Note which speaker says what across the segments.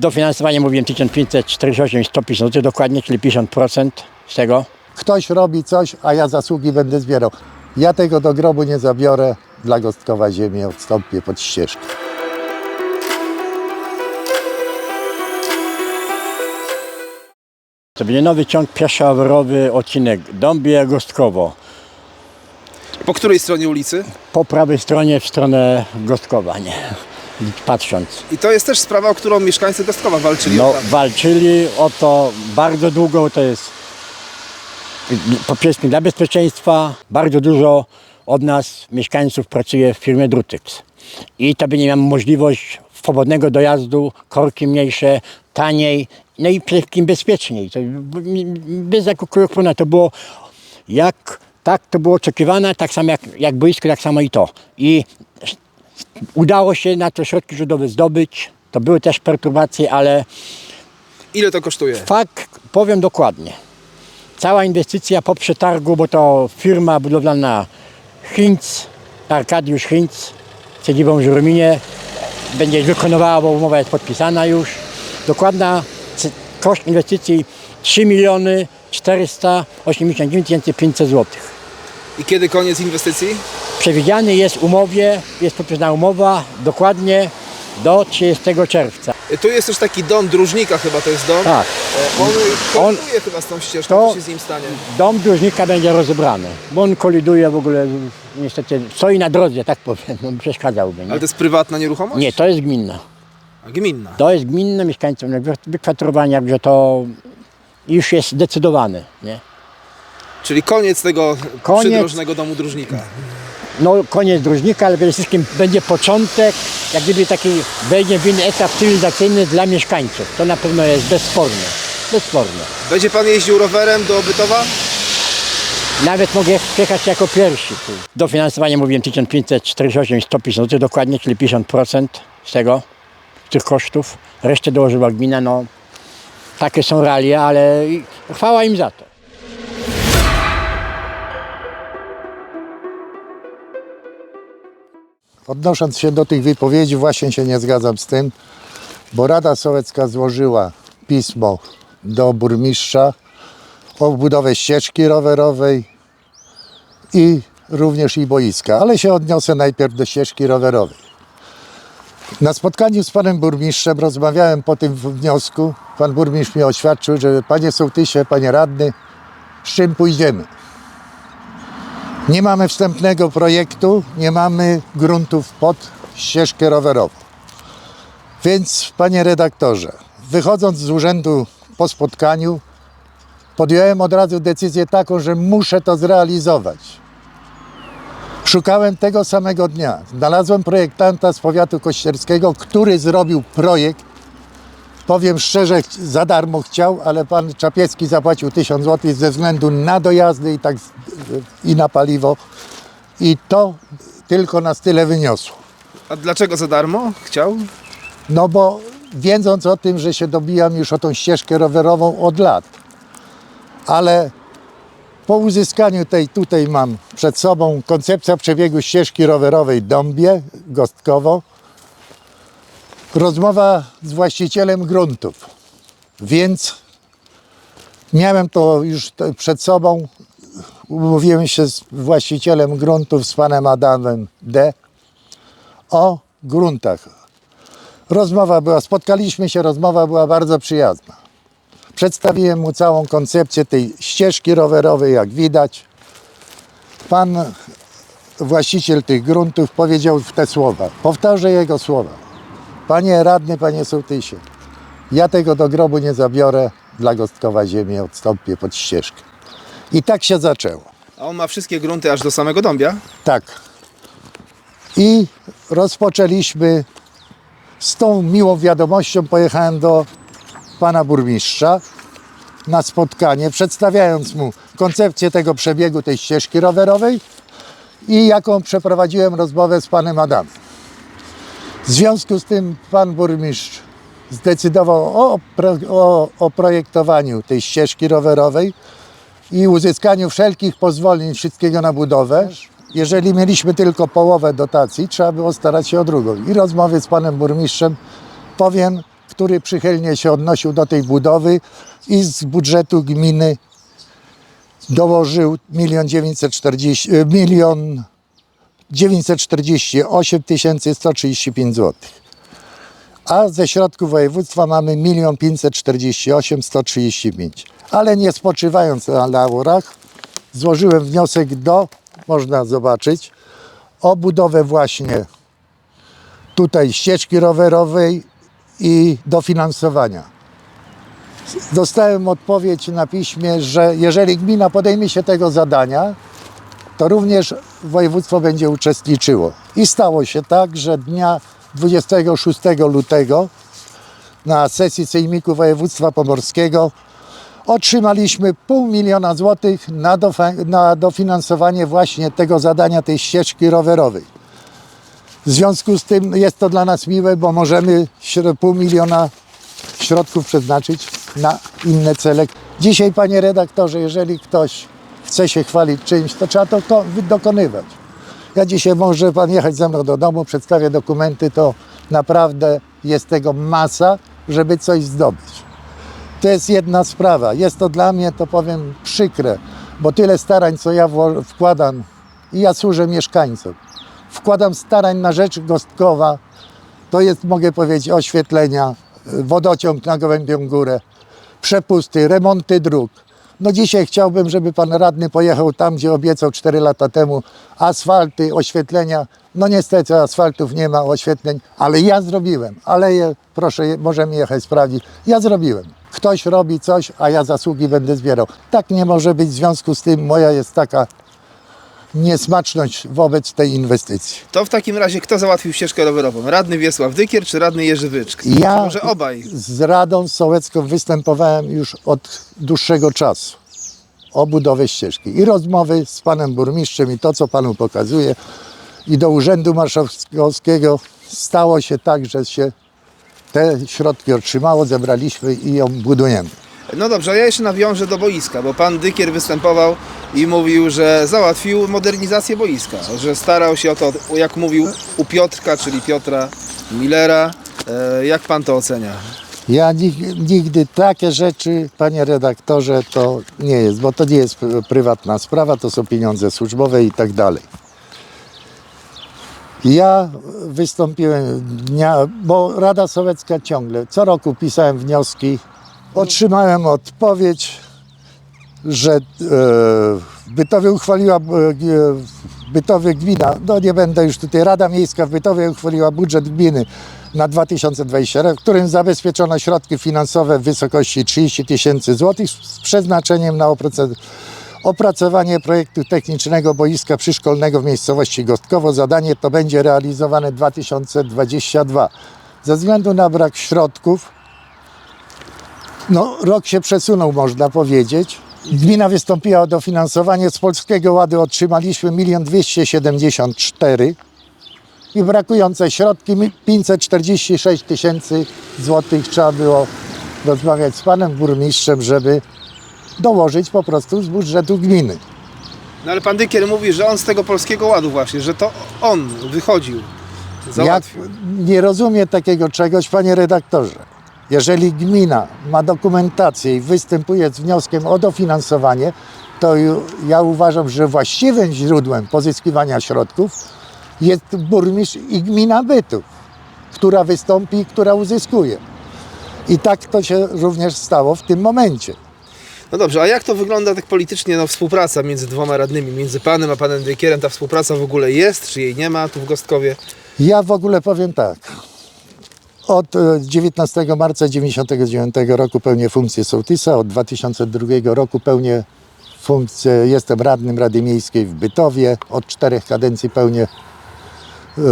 Speaker 1: Dofinansowanie mówiłem 1548 150 zł dokładnie, czyli 50% z tego.
Speaker 2: Ktoś robi coś, a ja zasługi będę zbierał. Ja tego do grobu nie zabiorę, dla Gostkowa ziemię odstąpię pod ścieżkę.
Speaker 1: To będzie nowy ciąg pieszo-rowerowy, odcinek Dąbie-Gostkowo.
Speaker 3: Po której stronie ulicy?
Speaker 1: Po prawej stronie w stronę Gostkowa, nie? Patrząc.
Speaker 3: I to jest też sprawa, o którą mieszkańcy Gostkowa walczyli.
Speaker 1: No, walczyli o to bardzo długo, to jest po pierwsze dla bezpieczeństwa. Bardzo dużo od nas, mieszkańców, pracuje w firmie Drutyx. I to będzie miał możliwość swobodnego dojazdu, korki mniejsze, taniej, no i przede wszystkim bezpieczniej. To, bez jakiegokolwiek problemu. To było jak, tak to było oczekiwane, tak samo jak, jak boisko, tak samo i to. I udało się na to środki źródłowe zdobyć. To były też perturbacje, ale
Speaker 3: Ile to kosztuje?
Speaker 1: Fakt, powiem dokładnie. Cała inwestycja po przetargu, bo to firma budowlana Hinz, Arkadiusz Hinz, z siedzibą w Żurominie, będzie wykonywała, bo umowa jest podpisana już. Dokładna c- koszt inwestycji 3 miliony 489 500 zł.
Speaker 3: I kiedy koniec inwestycji?
Speaker 1: Przewidziany jest w umowie, jest podpisana umowa dokładnie do 30 czerwca.
Speaker 3: Tu jest też taki dom dróżnika chyba to jest dom.
Speaker 1: Tak.
Speaker 3: E, On koliduje chyba z tą ścieżką,
Speaker 1: to-
Speaker 3: co się z nim stanie?
Speaker 1: Dom dłużnika będzie rozebrany, bo on koliduje w ogóle, niestety, stoi na drodze, tak powiem, no, przeszkadzałby. Nie?
Speaker 3: Ale to jest prywatna nieruchomość?
Speaker 1: nie, to jest gminna.
Speaker 3: A gminna.
Speaker 1: To jest gminne mieszkańcom wy- wykwaterowania, że to już jest zdecydowane. Nie?
Speaker 3: Czyli koniec tego
Speaker 1: Koniec.
Speaker 3: przydrożnego domu dróżnika.
Speaker 1: No koniec dróżnika, ale przede wszystkim będzie początek, jak gdyby taki wejdzie w inny etap cywilizacyjny dla mieszkańców. To na pewno jest bezsporne. Bezsporne.
Speaker 3: Będzie pan jeździł rowerem do Bytowa?
Speaker 1: Nawet mogę przyjechać jako pierwszy. Dofinansowanie mówiłem 1548 150 zł dokładnie, czyli 50% z tego, tych kosztów. Resztę dołożyła gmina, no takie są realia, ale chwała im za to.
Speaker 2: Odnosząc się do tych wypowiedzi, właśnie się nie zgadzam z tym, bo Rada Sołecka złożyła pismo do burmistrza o budowę ścieżki rowerowej i również i boiska, ale się odniosę najpierw do ścieżki rowerowej. Na spotkaniu z panem burmistrzem rozmawiałem po tym wniosku. Pan burmistrz mi oświadczył, że panie sołtysie, panie radny, z czym pójdziemy? Nie mamy wstępnego projektu, nie mamy gruntów pod ścieżkę rowerową. Więc, panie redaktorze, wychodząc z urzędu po spotkaniu, podjąłem od razu decyzję taką, że muszę to zrealizować. Szukałem tego samego dnia. Znalazłem projektanta z powiatu kościerskiego, który zrobił projekt. Powiem szczerze, za darmo chciał, ale pan Czapiecki zapłacił 1000 zł ze względu na dojazdy i, tak, i na paliwo. I to tylko nas tyle wyniosło.
Speaker 3: A dlaczego za darmo? Chciał?
Speaker 2: No bo wiedząc o tym, że się dobijam już o tą ścieżkę rowerową od lat, ale po uzyskaniu tej, tutaj mam przed sobą koncepcja przebiegu ścieżki rowerowej Dąbie, Gostkowo, rozmowa z właścicielem gruntów, więc miałem to już przed sobą, umówiłem się z właścicielem gruntów, z panem Adamem D. o gruntach, Rozmowa była, spotkaliśmy się, rozmowa była bardzo przyjazna. Przedstawiłem mu całą koncepcję tej ścieżki rowerowej, jak widać. Pan właściciel tych gruntów powiedział te słowa. Powtarzę jego słowa. Panie radny, panie sołtysie, ja tego do grobu nie zabiorę, dla Gostkowa ziemię odstąpię pod ścieżkę. I tak się zaczęło.
Speaker 3: A on ma wszystkie grunty aż do samego Dąbia?
Speaker 2: Tak. I rozpoczęliśmy z tą miłą wiadomością. Pojechałem do pana burmistrza na spotkanie, przedstawiając mu koncepcję tego przebiegu tej ścieżki rowerowej i jaką przeprowadziłem rozmowę z panem Adamem. W związku z tym pan burmistrz zdecydował o, o, o projektowaniu tej ścieżki rowerowej i uzyskaniu wszelkich pozwoleń, wszystkiego na budowę. Jeżeli mieliśmy tylko połowę dotacji, trzeba było starać się o drugą. I rozmowy z panem burmistrzem powiem, który przychylnie się odnosił do tej budowy i z budżetu gminy dołożył milion 940, e, milion 948 135 zł. A ze środków województwa mamy 1 548 135. Ale nie spoczywając na laurach, złożyłem wniosek do, można zobaczyć, o budowę właśnie tutaj ścieżki rowerowej i dofinansowania. Dostałem odpowiedź na piśmie, że jeżeli gmina podejmie się tego zadania, to również województwo będzie uczestniczyło. I stało się tak, że dnia 26 lutego na sesji Sejmiku Województwa Pomorskiego otrzymaliśmy pół miliona złotych na, na dofinansowanie właśnie tego zadania, tej ścieżki rowerowej. W związku z tym jest to dla nas miłe, bo możemy pół miliona środków przeznaczyć na inne cele. Dzisiaj, panie redaktorze, jeżeli ktoś chce się chwalić czymś, to trzeba to wy- dokonywać. Ja dzisiaj może pan jechać ze mną do domu, przedstawię dokumenty, to naprawdę jest tego masa, żeby coś zdobyć. To jest jedna sprawa. Jest to dla mnie, to powiem, przykre, bo tyle starań, co ja wkładam i ja służę mieszkańcom. Wkładam starań na rzecz Gostkowa, to jest, mogę powiedzieć, oświetlenia, wodociąg na Gołębią Górę, przepusty, remonty dróg. No dzisiaj chciałbym, żeby pan radny pojechał tam, gdzie obiecał 4 lata temu asfalty, oświetlenia. No niestety asfaltów nie ma, oświetleń, ale ja zrobiłem. Ale je, proszę, możemy jechać sprawdzić. Ja zrobiłem. Ktoś robi coś, a ja zasługi będę zbierał. Tak nie może być. W związku z tym moja jest taka niesmaczność wobec tej inwestycji.
Speaker 3: To w takim razie kto załatwił ścieżkę rowerową? Radny Wiesław Dykier czy radny Jerzy Wyczk?
Speaker 2: Ja
Speaker 3: Może obaj.
Speaker 2: z Radą Sołecką występowałem już od dłuższego czasu o budowę ścieżki. I rozmowy z panem burmistrzem i to, co panu pokazuję. I do Urzędu Marszałkowskiego stało się tak, że się te środki otrzymało, zebraliśmy i ją budujemy.
Speaker 3: No dobrze, a ja jeszcze nawiążę do boiska, bo pan Dykier występował i mówił, że załatwił modernizację boiska, że starał się o to, jak mówił, u Piotrka, czyli Piotra Millera. E, Jak pan to ocenia?
Speaker 2: Ja nig- nigdy takie rzeczy, panie redaktorze, to nie jest, bo to nie jest pr- prywatna sprawa, to są pieniądze służbowe i tak dalej. Ja wystąpiłem dnia, bo Rada Sowiecka ciągle, co roku pisałem wnioski, otrzymałem odpowiedź, że e, Bytowie uchwaliła, e, Bytowie gmina, no nie będę już tutaj, Rada Miejska w Bytowie uchwaliła budżet gminy na 2020 rok, w którym zabezpieczono środki finansowe w wysokości 30 tysięcy złotych z przeznaczeniem na opracowanie projektu technicznego boiska przyszkolnego w miejscowości Gostkowo. Zadanie to będzie realizowane 2022. Ze względu na brak środków no, rok się przesunął, można powiedzieć. Gmina wystąpiła o dofinansowanie. Z Polskiego Ładu otrzymaliśmy 1 274 i brakujące środki mi- 546 tysięcy złotych trzeba było rozmawiać z panem burmistrzem, żeby dołożyć po prostu z budżetu gminy.
Speaker 3: No ale pan Dykier mówi, że on z tego Polskiego Ładu właśnie, że to on wychodził, załatwił.
Speaker 2: nie rozumiem takiego czegoś, panie redaktorze. Jeżeli gmina ma dokumentację i występuje z wnioskiem o dofinansowanie, to ja uważam, że właściwym źródłem pozyskiwania środków jest burmistrz i gmina bytów, która wystąpi i która uzyskuje. I tak to się również stało w tym momencie.
Speaker 3: No dobrze, a jak to wygląda tak politycznie, no współpraca między dwoma radnymi, między panem a panem Dykierem, ta współpraca w ogóle jest, czy jej nie ma tu w Gostkowie?
Speaker 2: Ja w ogóle powiem tak. Od e, 19 marca 1999 roku pełnię funkcję sołtysa, od 2002 roku pełnię funkcję, jestem radnym Rady Miejskiej w Bytowie, od czterech kadencji pełnię e,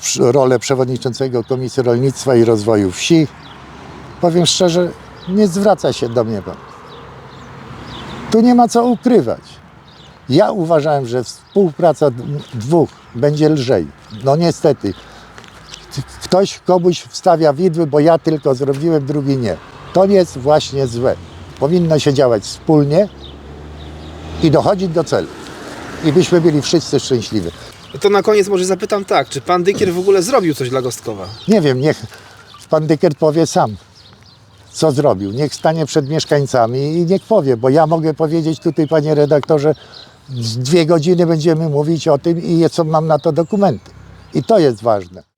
Speaker 2: przy- rolę przewodniczącego Komisji Rolnictwa i Rozwoju Wsi. Powiem szczerze, nie zwraca się do mnie pan. Tu nie ma co ukrywać. Ja uważałem, że współpraca dwóch będzie lżej. No niestety. Ktoś komuś wstawia widły, bo ja tylko zrobiłem, drugi nie. To jest właśnie złe. Powinno się działać wspólnie i dochodzić do celu. I byśmy byli wszyscy szczęśliwi.
Speaker 3: To na koniec może zapytam tak, czy pan Dykier w ogóle zrobił coś dla Gostkowa?
Speaker 2: Nie wiem, niech pan Dykier powie sam, co zrobił. Niech stanie przed mieszkańcami i niech powie, bo ja mogę powiedzieć tutaj, panie redaktorze, z dwie godziny będziemy mówić o tym i co mam na to dokumenty. I to jest ważne.